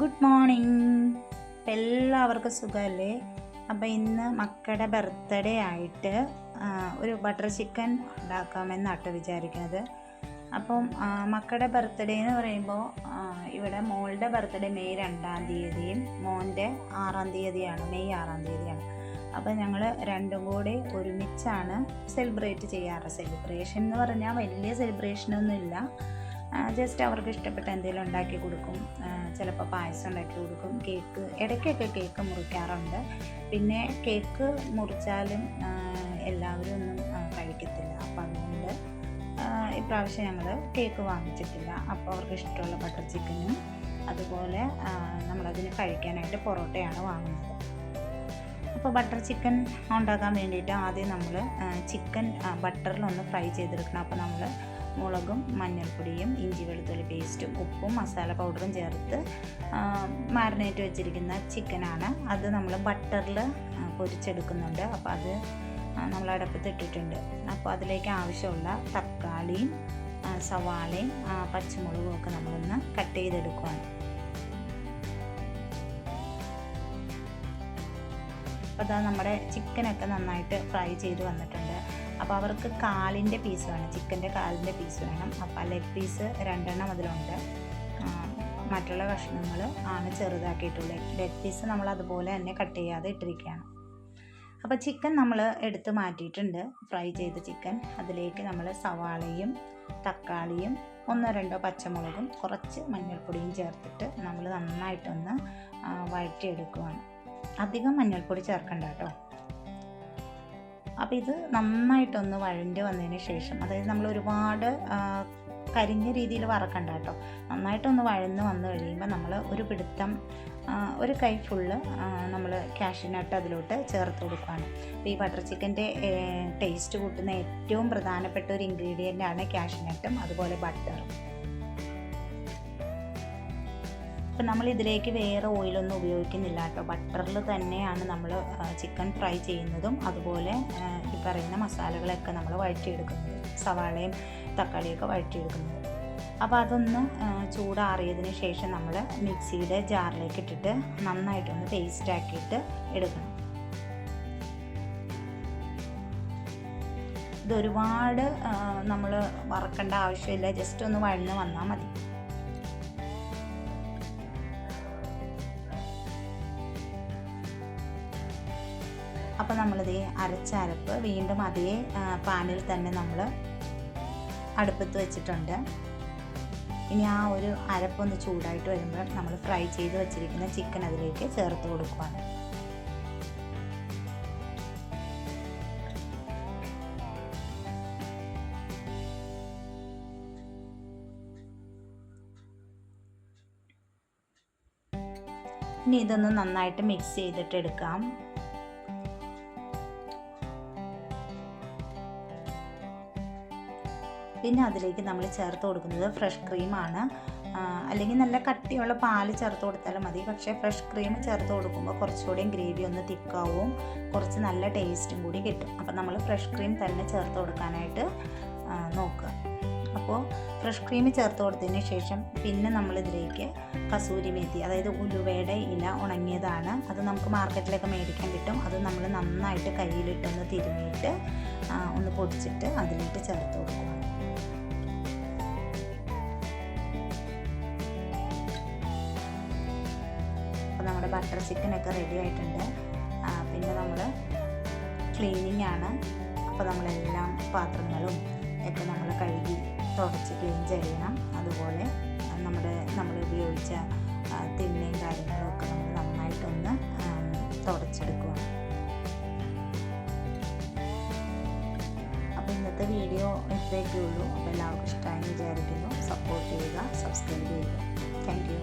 Good morning അപ്പം എല്ലാവർക്കും സുഖമല്ലേ? അപ്പോൾ ഇന്ന് മക്കളുടെ ബർത്ത്ഡേ ആയിട്ട് ഒരു ബട്ടർ ചിക്കൻ ഉണ്ടാക്കാമെന്നാട്ടോ വിചാരിക്കുന്നത് അപ്പം മക്കളുടെ ബർത്ത്ഡേ എന്ന് പറയുമ്പോൾ ഇവിടെ മോളുടെ ബർത്ത്ഡേ മെയ് രണ്ടാം തീയതിയും മോന്റെ ആറാം തീയതിയാണ് മെയ് ആറാം തീയതിയാണ്. അപ്പോൾ ഞങ്ങൾ രണ്ടും കൂടി ഒരുമിച്ചാണ് സെലിബ്രേറ്റ് ചെയ്യാറ് സെലിബ്രേഷൻ എന്ന് പറഞ്ഞാൽ വലിയ സെലിബ്രേഷനൊന്നും ഇല്ല ജസ്റ്റ് അവർക്ക് ഇഷ്ടപ്പെട്ട എന്തെങ്കിലും ഉണ്ടാക്കി കൊടുക്കും. ചിലപ്പോൾ പായസം ഉണ്ടാക്കി കൊടുക്കും. കേക്ക് ഇടയ്ക്കൊക്കെ കേക്ക് മുറിക്കാറുണ്ട്. പിന്നെ കേക്ക് മുറിച്ചാലും എല്ലാവരും ഒന്നും കഴിക്കത്തില്ല. അപ്പം അതുകൊണ്ട് ഇപ്രാവശ്യം ഞങ്ങൾ കേക്ക് വാങ്ങിച്ചിട്ടില്ല. അപ്പോൾ അവർക്ക് ഇഷ്ടമുള്ള ബട്ടർ ചിക്കനും അതുപോലെ നമ്മളതിന് കഴിക്കാനായിട്ട് പൊറോട്ടയാണ് വാങ്ങുന്നത്. അപ്പോൾ ബട്ടർ ചിക്കൻ ഉണ്ടാക്കാൻ വേണ്ടിയിട്ട് ആദ്യം നമ്മൾ ചിക്കൻ ബട്ടറിലൊന്ന് ഫ്രൈ ചെയ്തെടുക്കണം. അപ്പോൾ നമ്മൾ മുളകും മഞ്ഞൾപ്പൊടിയും ഇഞ്ചി വെളുത്തുള്ളി പേസ്റ്റും ഉപ്പും മസാല പൗഡറും ചേർത്ത് മാരിനേറ്റ് വെച്ചിരിക്കുന്ന ചിക്കനാണ് അത് നമ്മൾ ബട്ടറിൽ പൊരിച്ചെടുക്കുന്നുണ്ട്. അപ്പോൾ അത് നമ്മൾ അടുപ്പത്ത് ഇട്ടിട്ടുണ്ട്. അപ്പോൾ അതിലേക്ക് ആവശ്യമുള്ള തക്കാളിയും സവാളയും പച്ചമുളകും ഒക്കെ നമ്മളൊന്ന് കട്ട് ചെയ്തെടുക്കുകയാണ് അപ്പോൾ അതാ നമ്മുടെ ചിക്കനൊക്കെ നന്നായിട്ട് ഫ്രൈ ചെയ്ത് വന്നിട്ടുണ്ട്. അപ്പോൾ അവർക്ക് കാലിന്റെ പീസ് വേണം ചിക്കന്റെ കാലിന്റെ പീസ് വേണം. അപ്പോൾ ലെഗ് പീസ് രണ്ടെണ്ണം അതിലുണ്ട്. മറ്റുള്ള കഷ്ണങ്ങൾ ആണ് ചെറുതാക്കിയിട്ടുള്ളത്. ലെഗ് പീസ് നമ്മൾ അതുപോലെ തന്നെ കട്ട് ചെയ്യാതെ ഇട്ടിരിക്കുകയാണ്. അപ്പോൾ ചിക്കൻ നമ്മൾ എടുത്ത് മാറ്റിയിട്ടുണ്ട്. ഫ്രൈ ചെയ്ത ചിക്കൻ. അതിലേക്ക് നമ്മൾ സവാളയും തക്കാളിയും ഒന്നോ രണ്ടോ പച്ചമുളകും കുറച്ച് മഞ്ഞൾപ്പൊടിയും ചേർത്തിട്ട് നമ്മൾ നന്നായിട്ടൊന്ന് വഴറ്റിയെടുക്കുവാണ്. അധികം മഞ്ഞൾപ്പൊടി ചേർക്കണ്ട കേട്ടോ. അപ്പോൾ ഇത് നന്നായിട്ടൊന്ന് വഴണ്ടി വന്നതിന് ശേഷം അതായത് നമ്മൾ ഒരുപാട് കരിഞ്ഞ രീതിയിൽ വറക്കണ്ട കേട്ടോ. നന്നായിട്ടൊന്ന് വഴന്ന് വന്നു കഴിയുമ്പോൾ നമ്മൾ ഒരു പിടുത്തം ഒരു കൈ ഫുള്ള് നമ്മൾ കാഷ്യൂനട്ട് അതിലോട്ട് ചേർത്ത് കൊടുക്കുകയാണ്. അപ്പോൾ ഈ ബട്ടർ ചിക്കന്റെ ടേസ്റ്റ് കൂട്ടുന്ന ഏറ്റവും പ്രധാനപ്പെട്ട ഒരു ഇൻഗ്രീഡിയന്റ് ആണ് കാഷ്യൂനട്ടും അതുപോലെ ബട്ടറും അപ്പം നമ്മൾ ഇതിലേക്ക് വേറെ ഓയിലൊന്നും ഉപയോഗിക്കുന്നില്ല കേട്ടോ. ബട്ടറിൽ തന്നെയാണ് നമ്മൾ ചിക്കൻ ഫ്രൈ ചെയ്യുന്നതും അതുപോലെ ഈ പറയുന്ന മസാലകളൊക്കെ നമ്മൾ വഴറ്റിയെടുക്കുന്നത്. സവാളയും തക്കാളിയൊക്കെ വഴറ്റിയെടുക്കുന്നത്. അപ്പോൾ അതൊന്ന് ചൂടാറിയതിന് ശേഷം നമ്മൾ മിക്സിയുടെ ജാറിലേക്ക് ഇട്ടിട്ട് നന്നായിട്ടൊന്ന് പേസ്റ്റ് ആക്കിയിട്ട് എടുക്കണം. ഇതൊരുപാട് നമ്മൾ വറക്കേണ്ട ആവശ്യമില്ല. ജസ്റ്റ് ഒന്ന് വഴന്ന് വന്നാൽ മതി. അപ്പോൾ നമ്മളിത് അരച്ച അരപ്പ് വീണ്ടും അതേ പാനിൽ തന്നെ നമ്മൾ അടുപ്പത്ത് വെച്ചിട്ടുണ്ട്. ഇനി ആ ഒരു അരപ്പൊന്ന് ചൂടായിട്ട് വരുമ്പോൾ നമ്മൾ ഫ്രൈ ചെയ്ത് വെച്ചിരിക്കുന്ന ചിക്കൻ അതിലേക്ക് ചേർത്ത് കൊടുക്കുകയാണ് ഇനി ഇതൊന്ന് നന്നായിട്ട് മിക്സ് ചെയ്തിട്ട് എടുക്കാം പിന്നെ അതിലേക്ക് നമ്മൾ ചേർത്ത് കൊടുക്കുന്നത് ഫ്രഷ് ക്രീമാണ് അല്ലെങ്കിൽ നല്ല കട്ടിയുള്ള പാൽ ചേർത്ത് കൊടുത്താലും മതി. പക്ഷേ ഫ്രഷ് ക്രീം ചേർത്ത് കൊടുക്കുമ്പോൾ കുറച്ചുകൂടിയും ഗ്രേവി ഒന്ന് തിക്കാവും കുറച്ച് നല്ല ടേസ്റ്റും കൂടി കിട്ടും. അപ്പോൾ നമ്മൾ ഫ്രഷ് ക്രീം തന്നെ ചേർത്ത് കൊടുക്കാനായിട്ട് നോക്കുക. അപ്പോൾ ഫ്രഷ് ക്രീം ചേർത്ത് കൊടുത്തതിന് ശേഷം പിന്നെ നമ്മൾ ഇതിലേക്ക് കസൂരി മേത്തി അതായത് ഉലുവയുടെ ഇല ഉണങ്ങിയതാണ്. അത് നമുക്ക് മാർക്കറ്റിലൊക്കെ മേടിക്കാൻ കിട്ടും. അത് നമ്മൾ നന്നായിട്ട് കയ്യിലിട്ടൊന്ന് തിരുമിയിട്ട് ഒന്ന് പൊടിച്ചിട്ട് അതിലേക്ക് ചേർത്ത് കൊടുക്കുക. നമ്മുടെ ബട്ടർ ചിക്കനൊക്കെ റെഡി ആയിട്ടുണ്ട്. പിന്നെ നമ്മൾ ക്ലീനിങ് ആണ്. അപ്പോൾ നമ്മളെല്ലാം പാത്രങ്ങളും ഒക്കെ നമ്മൾ കഴുകി തുടച്ച് ക്ലീൻ ചെയ്യണം. അതുപോലെ നമ്മുടെ നമ്മൾ ഉപയോഗിച്ച തിന്നയും കാര്യങ്ങളും ഒക്കെ നമ്മൾ നന്നായിട്ടൊന്ന് തുടച്ചെടുക്കുക അപ്പോൾ ഇന്നത്തെ വീഡിയോ ഇത്രയൊക്കെ ഉള്ളൂ അപ്പോൾ എല്ലാവർക്കും ഇഷ്ടമായി വിചാരിക്കുന്നു. സപ്പോർട്ട് ചെയ്യുക സബ്സ്ക്രൈബ് ചെയ്യുക. Thank you